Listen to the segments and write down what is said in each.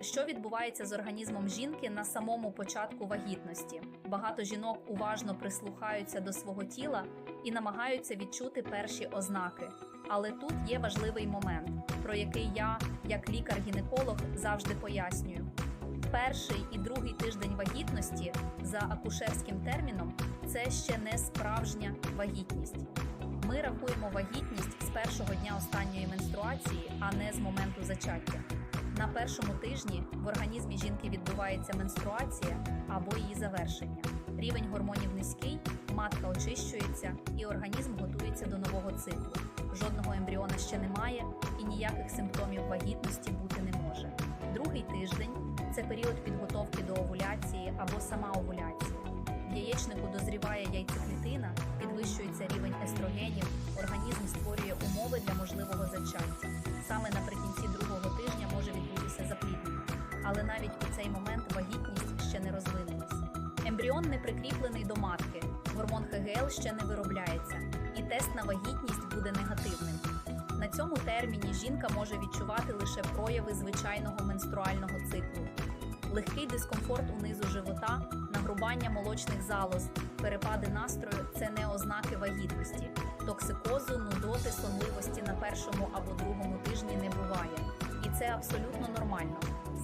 Що відбувається з організмом жінки на самому початку вагітності? Багато жінок уважно прислухаються до свого тіла і намагаються відчути перші ознаки. Але тут є важливий момент, про який я, як лікар-гінеколог, завжди пояснюю. Перший і другий тиждень вагітності за акушерським терміном це ще не справжня вагітність. Ми рахуємо вагітність з першого дня останньої менструації, а не з моменту зачаття. На першому тижні в організмі жінки відбувається менструація або її завершення. Рівень гормонів низький, матка очищується і організм готується до нового циклу. Жодного ембріона ще немає і ніяких симптомів вагітності бути не може. Другий тиждень це період підготовки до овуляції або сама овуляція. В яєчнику дозріває яйцеклітина, підвищується рівень естрогенів, організм створює умови для можливого але навіть у цей момент вагітність ще не розвинулась. Ембріон не прикріплений до матки, гормон ХГЛ ще не виробляється, і тест на вагітність буде негативним. На цьому терміні жінка може відчувати лише прояви звичайного менструального циклу. Легкий дискомфорт унизу живота, нагрубання молочних залоз, перепади настрою це не ознаки вагітності. Токсикозу, нудоти, сонливості на першому або другому тижні не буває. І це абсолютно нормально.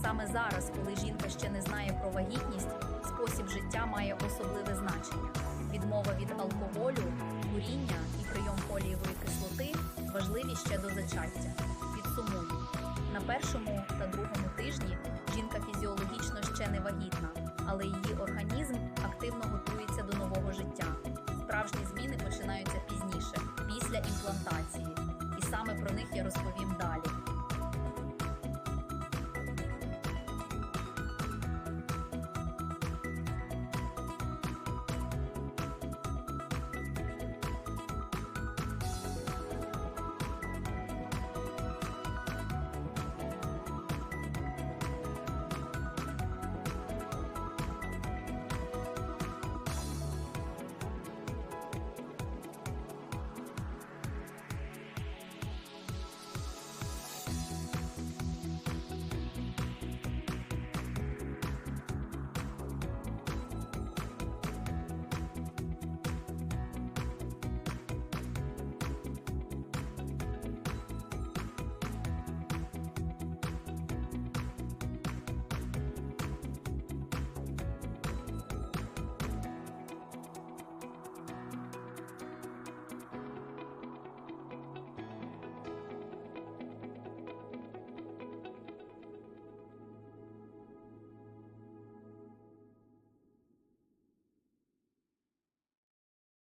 Саме зараз, коли жінка ще не знає про вагітність, спосіб життя має особливе значення. Відмова від алкоголю, куріння і прийом фолієвої кислоти важливі ще до зачаття. Підсумую. На першому та другому тижні жінка фізіологічно ще не вагітна, але її організм активно готується до нового життя. Справжні зміни починаються пізніше, після імплантації. І саме про них я розповім